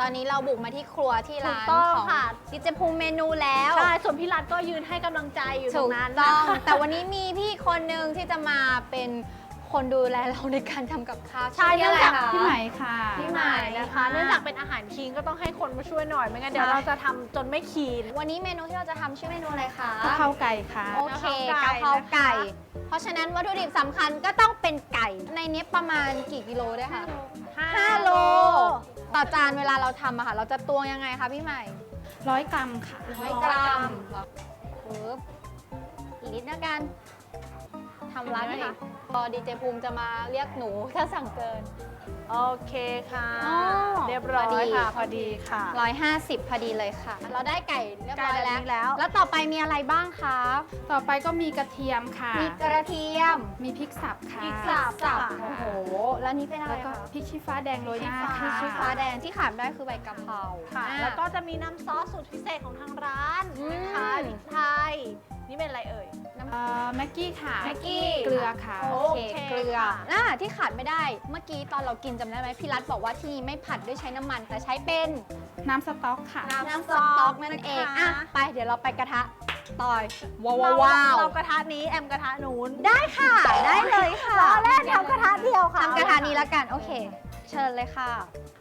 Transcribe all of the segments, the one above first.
ตอนนี้เราบุกมาที่ครัวที่ร้านถูกต้องของค่ะ ดิเจภูมิเมนูแล้วใช่ส่วนพี่รัฐก็ยืนให้กำลังใจอยู่ตรถูงกนั้นต้นะอง คะแต่วันนี้มีพี่คนหนึ่งที่จะมาเป็นคนดูแลเราในการทำกับข้าวใช่ชื่เนื่องะไรจากคะพี่ไหมค่ะ พี่ใหม่นะคะเนื่องจากเป็นอาหารคีนก็ต้องให้คนมาช่วยหน่อยไม่งั้นเดี๋ยวใช่เราจะทำจนไม่คีน วันนี้เมนูที่เราจะทำชื่อเมนูอะไรคะ กะเพราไก่ค่ะ โอเคกะกะเพเพราราไก่ ไก่ เพราะฉะนั้นวัตถุดิบสำคัญก็ต้องเป็นไก่ ในนี้ประมาณกี่กิโลได้คะ5โล ต่อจานเวลาเราทำอะค่ะ เราจะตวงยังไงคะพี่ใหม่ร้อยกรัมค่ะ ร้อยกรัมปึ๊บอีกนิดนะกัน ทำร้านไหมคะพอดีเจภูมิจะมาเรียกหนูถ้าสั่งเกิน โอเคค่ะ อ๋อเรียบร้อพอดียค่ะ พอดีค่ะ 150 พอดีเลยค่ะ เราได้ไก่เรียบร้อยไก่แบบแล้วนี้แล้ว แล้วต่อไปมีอะไรบ้างคะต่อไปก็มีกระเทียมค่ะ มีกระเทียมมีพริกสับค่ะพริกสับสับค่ะโอ้โห แล้วนี่เป็นอะไรแล้วก็คะพริกชี้ฟ้าแดงโรยหน้าพริกค่ะชีฟ้าแดงที่ขาดไม่ได้คือใบกะเพราค่ะ อ่า แล้วก็จะมีน้ำซอสสูตรพิเศษของทางร้านอืมนะคะพริ กกี้ค่ะแม็กกี้เกลือค่ะโอเคโอเคเกลือค่ะน่าที่ขาดไม่ได้เมื่อกี้ตอนเรากินจำได้ไหมพี่รัฐบอกว่าที่นี่ไม่ผัดด้วยใช้น้ำมันแต่ใช้เป็นน้ำสต๊อกค่ะ น้ำสต๊อกนั่นเองนะคะอะไปเดี๋ยวเราไปกระทะต่อยว้าวเราว้าวเรากระทะนี้แอมกระทะนู้นได้ค่ะ ได้เลยค่ะล้อเล่นทำกระทะเดียวค่ะทำกระทะนี้แล้วกันโอเค เชิญเลยค่ะ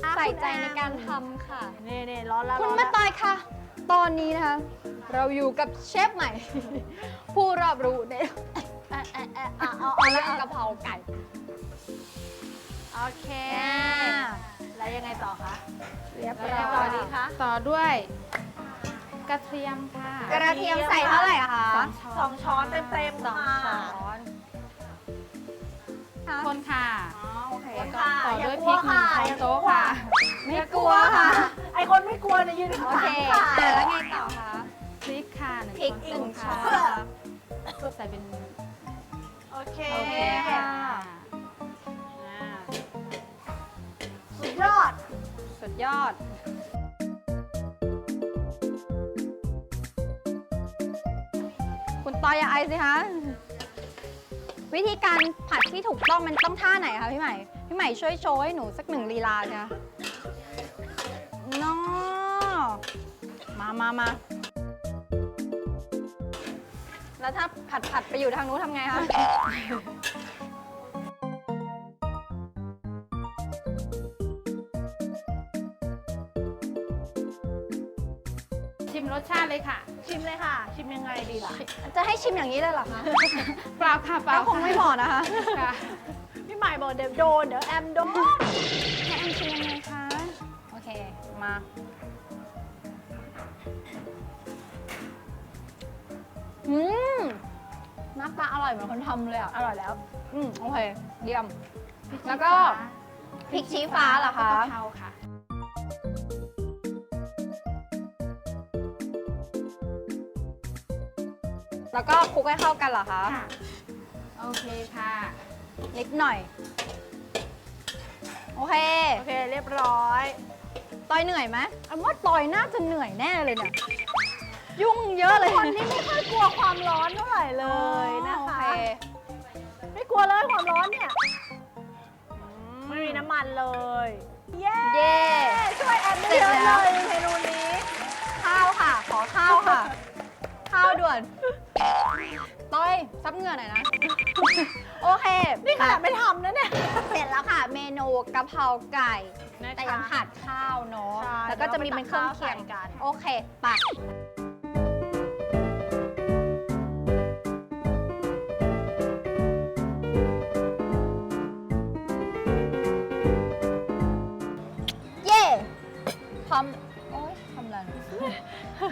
อะใส่ใจคุณแอมในการทำค่ะนี่นี่ร้อนแล้วคุณร้อนมาแล้วตอยค่ะ ตอนนี้นะคะ เราอยู่กับเชฟใหม่ ผู้รอบรู้ใน อะเอาเอาเอาเรื่แล้อวงกะเพราไก่ โอเคอ่าแล้วยังไงต่อคะ เรียบแล้วร้ยังไงต่ออยดีคะต่อด้วย กระเทียมค่ะกระเทียมใส่เท่าไหร่อะคะสองช้อนเต็มๆสองค่ะช้อนคนค่ะอ๋อโอเคคนก็ค่ะต่ออย่าด้วยกพลัริวกหนึ่งค่ะช้อนโต๊ะค่ะ ไม่กลัวค่ะ ไอคนไม่กลัวเนี่ยยืนข้างโอหลัเคงค่ะอะแล้วไงต่อคะ พริกค่ะหนึ่งพริกช้อนหนึ่งโต๊ะช้อค่ะนใส่เป็นโอ เคโอเคค่ะ อ่าสุดยอด สุดยอด คุณตอยอย่าไอสิคะ วิธีการผัดที่ถูกต้องมันต้องท่าไหนคะพี่ใหม่ พี่ใหม่ช่วยโชว์ให้หนูสักหนึ่งลีลาสิคะน้อมามามา แล้วถ้าผัดผัดไปอยู่ทางนู้นทำไงคะ ชิมรสชาติเลยค่ะ ชิมเลยค่ะ ชิมยังไงดีล่ะจะให้ชิมอย่างนี้เลยเหรอคะเปล่าค่ะเปล่าก็คงไม่เหมาะนะคะ ค่ะพี่ใหม่บอกเดี๋ยวโดนเดี๋ยวแอมโดนให้แอมชิมยังไงคะ โอเค มา อืมน้ำปลาอร่อยเหมือนคนทำเลยอะ อร่อยแล้ว อืมโอเค เยี่ยมพริแล้วก็ พริกชี้ฟ้าเหรอคะกะเพราค่ะ แล้วก็คลุกให้เข้ากันเหรอคะ ค่ะ โอเคค่ะ นิดหน่อย โอเค โอเค เรียบร้อย ตอยเหนื่อยไหมอันว่าตอยน่าจะเหนื่อยแน่เลยเนี่ย ยุ่งเยอะเลยคนที่ไม่ค่อยกลัวความร้อนเท่าไหร่เลยนะโอคะเคไม่กลัวเลยความร้อนเนี่ยไม่มีน้ำมันเลย เย้เย้ช่วยแอมได้เสร็จเยอะแล้วเลยเมนูนี้ ข้าวค่ะ ขอข้าวค่ะ ข้าวด่วน ต้อยซับเหงื่อหน่อยนะ โอเค นี่ขนาดไม่ทำนะเนี่ย เสร็จแล้วค่ะ เมนูกะเพราไก่นะคะแต่ยังขาดข้าวเนาะใช่แล้วก็จะมีเป็นเครื่องเคียงเดี๋ยวเราไปตักข้าวใส่กัน โอเคไป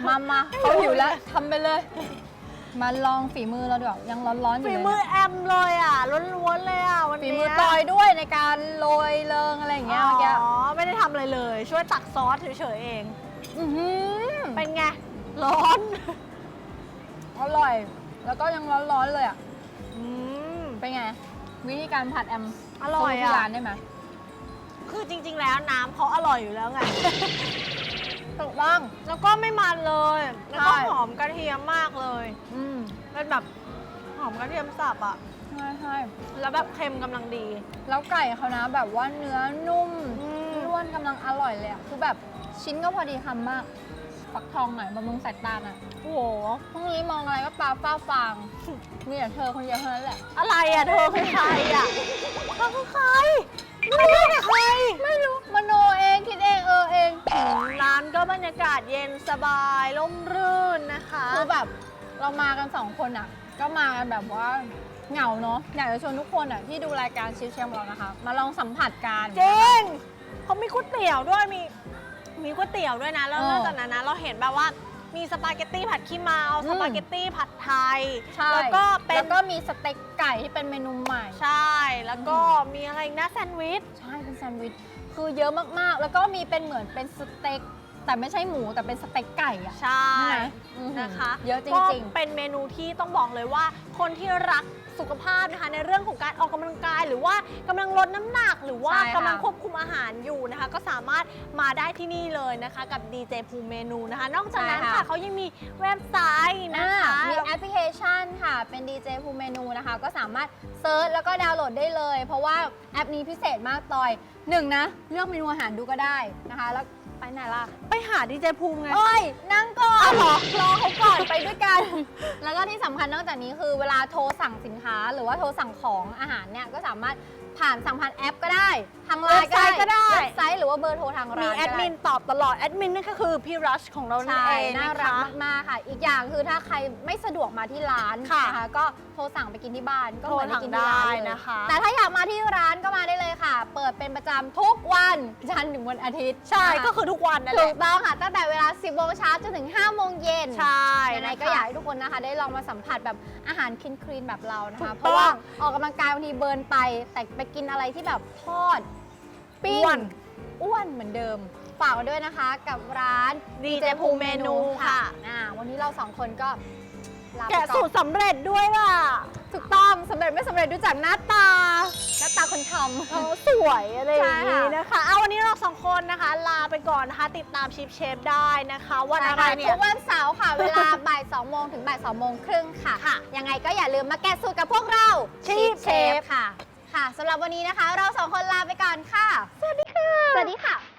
มามาเขาหิวแล้วทำไปเลย มาลองฝีมือเราดีกว่ายังร้อนๆอยู่ฝีเลยมือเนี่ยแอมเลยอะล้วนๆเลยอะวันฝีนี้มือตอยด้วยในการโรยเริงอะไรอย่างเงี้ยเมื่อกี้อ๋อไม่ได้ทำอะไรเลย ช่วยตักซอสเฉยๆเอง อื้อหือเป็นไง ร้อน อร่อย แล้วก็ยังร้อนๆเลยอะ อืม เป็นไง วิธีการผัดแอมอร่อยสู้ที่อะร้านได้ไหมคือจริง ๆ แล้วน้ำเขาอร่อยอยู่แล้วไง ถูกต้อง แล้วก็ไม่มันเลย แล้วก็ใช่ หอมกระเทียมมากเลย อืมเป็นแบบหอมกระเทียมสับอะใช่ใช่แล้วแบบเค็มกำลังดี แล้วไก่เขานะแบบว่าเนื้อนุ่มอืม ร่วนกำลังอร่อยเลยอะคือแบบชิ้นก็พอดีคำมากฟักทองหน่อยบำรุงสายตาหน่อยโอ้โห พรุ่งนี้มองอะไรก็ตาฟ้าฟางมีแต่เธอคนเดียวเท่านั้นแหละ อะไรอะเธอคือใครอะเธอคือใครไม่รู้ใคร ไม่รู้มโน ออเองร้านก็บรรยากาศเย็นสบายร่มรื่นนะคะ คือแบบเรามากันสองคนอะ ก็มากันแบบว่าเหงาเนาะอยากจะชวนทุกคนอะที่ดูรายการชิลเชมของเรานะคะ มาลองสัมผัสกันจริงเขามีก๋วยเตี๋ยวด้วยมีมีก๋วยเตี๋ยวด้วยนะ แล้วเออนอกจากนั้นนะเราเห็นแบบว่ามีสปาเกตตี้ผัดขี้เมาอืมสปาเกตตี้ผัดไทยใช่แล้วก็เป็นแล้วก็มีสเต็กไก่ที่เป็นเมนูใหม่ ใช่ แล้วก็มีอะไรอีกนะแซนด์วิช ใช่ เป็นแซนด์วิช คือเยอะมากๆ แล้วก็มีเป็นเหมือนเป็นสเต็กแต่ไม่ใช่หมูแต่เป็นสเต็กไก่อะใช่ใช่ไหมอื้อหือนะคะเยอะจก็ริงเป็นเมนูที่ต้องบอกเลยว่า คนที่รักสุขภาพนะคะในเรื่องของการออกกำลังกายหรือว่า กำลังลดน้ำหนักหรือว่าใช่ค่ะ กำลังควบคุมอาหารอยู่นะคะ ก็สามารถมาได้ที่นี่เลยนะคะ กับดีเจภูมิเมนูนะคะ นอกจากนั้นใช่ค่ะค่ะเขายังมีเว็บไซต์ๆนะอ่าคะ มีแอปพลิเคชันค่ะ เป็น DJ ภูเมนูนะคะ ก็สามารถเซิร์ชแล้วก็ดาวน์โหลดได้เลย เพราะว่าแอปนี้พิเศษมากตอยหนึ่งนะ เลือกเมนูอาหารดูก็ได้นะคะ แล้วไปไหนล่ะ ไปหาดีเจภูมิไงเอ้ย นั่งก่อนรอรอเขาก่อน ไปด้วยกัน แล้วก็ที่สำคัญนอกจากนี้คือเวลาโทรสั่งสินค้า หรือว่าโทรสั่งของอาหารเนี่ย ก็สามารถ ผ่านสั่งผ่านแอปก็ได้ทางไลน์ก็ไก็ได้ เว็บไซต์หรือว่าเบอร์โทรทางร้านมีก็ไแอดมินตอบตลอด แอดมินนั่นก็คือพี่รัชของเรานั่นใช่เองน่านะรักคะ มากๆค่ะ อีกอย่างคือถ้าใครไม่สะดวกมาที่ร้านค่ะนะคะก็โทรสั่งไปกินที่บ้านก็เหมือนไปกินที่ร้านโทรสั่งได้เลยนะคะ แต่ถ้าอยากมาที่ร้านก็มาได้เลยค่ะ เปิดเป็นประจำทุกวันจันทร์ถึงวันอาทิตย์ใช่นะคะก็คือทุกวันนั่นแหถูละกต้องค่ะ ตั้งแต่เวลา 10โมงเช้าจนถึง5โมงเย็น ใช่ยังไงนะคะ ก็อยากให้ทุกคนนะคะ ได้ลองมาสัมผัสแบบอาหารคลีนคลีนๆแบบเรานะถูคะ กต้องเพราะว่าออกกำลังกายบางทีเบิร์นไป แต่ไปกินอะไรที่แบบทอด ปิ้งอ้วน อ้วนเหมือนเดิม ฝากไว้ด้วยนะคะ กับร้านดีเจภูมิเมนูค่ะ อ่าวันนี้เราสองคนก็ลาไปแกะก่สูอนตรสำเร็จด้วยล่ะถูกต้องสำเร็จไม่สำเร็จดูจากหน้าตา หน้าตาคนทำเออสวยอะไรอย่างใช่นี้ค่ะนะคะ เอาวันนี้เราสองคนนะคะ ลาไปก่อนนะคะ ติดตามชิปเชฟได้นะคะวันอะไรเนี่ทุยกวันเสาร์ค่ะ เวลาบ่าย2โมงถึงบ่าย2โมงครึ่งค่ะ ค่ะยังไงก็อย่าลืมมาแกะสูตรกับพวกเรา Cheap Cheap Chef ค่ะ ค่ะสำหรับวันนี้นะคะ เราสองคนลาไปก่อนค่ะ สวัสดีค่ะ สวัสดีค่ะ